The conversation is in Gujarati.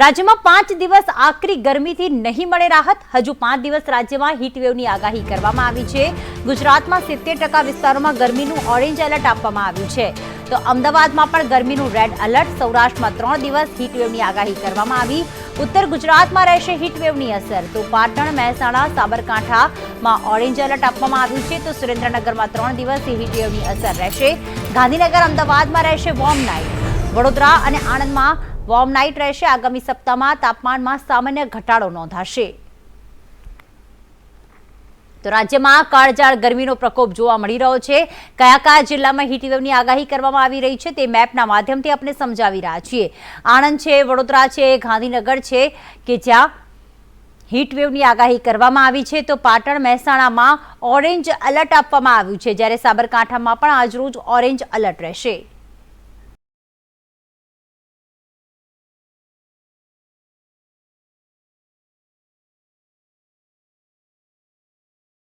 રાજ્યમાં પાંચ દિવસ આકરી ગરમીથી નહીં મળે રાહત. હજુ પાંચ દિવસ રાજ્યમાં હીટવેવની આગાહી કરવામાં આવી છે. ગુજરાતમાં સિત્તેર ટકા વિસ્તારોમાં ગરમીનું ઓરેન્જ એલર્ટ આપવામાં આવ્યું છે. તો અમદાવાદમાં પણ ગરમીનું રેડ એલર્ટ સૌરાષ્ટ્રમાં ત્રણ દિવસ હીટવેવની આગાહી કરવામાં આવી. ઉત્તર ગુજરાતમાં રહેશે હીટવેવની અસર. તો પાટણ, મહેસાણા, સાબરકાંઠામાં ઓરેન્જ એલર્ટ આપવામાં આવ્યું છે. તો સુરેન્દ્રનગરમાં ત્રણ દિવસ હીટવેવની અસર રહેશે. ગાંધીનગર, અમદાવાદમાં રહેશે વોર્મ નાઇટ વડોદરા અને આણંદમાં વોર્મ નાઇટ રહેશે. આગામી સપ્તાહમાં તાપમાનમાં સામાન્ય ઘટાડો નોંધાશે. તો રાજ્યમાં કાળજાળ ગરમીનો પ્રકોપ જોવા મળી રહ્યો છે. કયા કયા જિલ્લામાં હીટવેવની આગાહી કરવામાં આવી રહી છે તે મેપના માધ્યમથી આપણે સમજાવી રહ્યા છીએ. આણંદ છે, વડોદરા છે, ગાંધીનગર છે કે જ્યાં હીટવેવની આગાહી કરવામાં આવી છે તો પાટણ મહેસાણામાં ઓરેન્જ એલર્ટ આપવામાં આવ્યું છે. જ્યારે સાબરકાંઠામાં પણ આજરોજ ઓરેન્જ એલર્ટ રહેશે.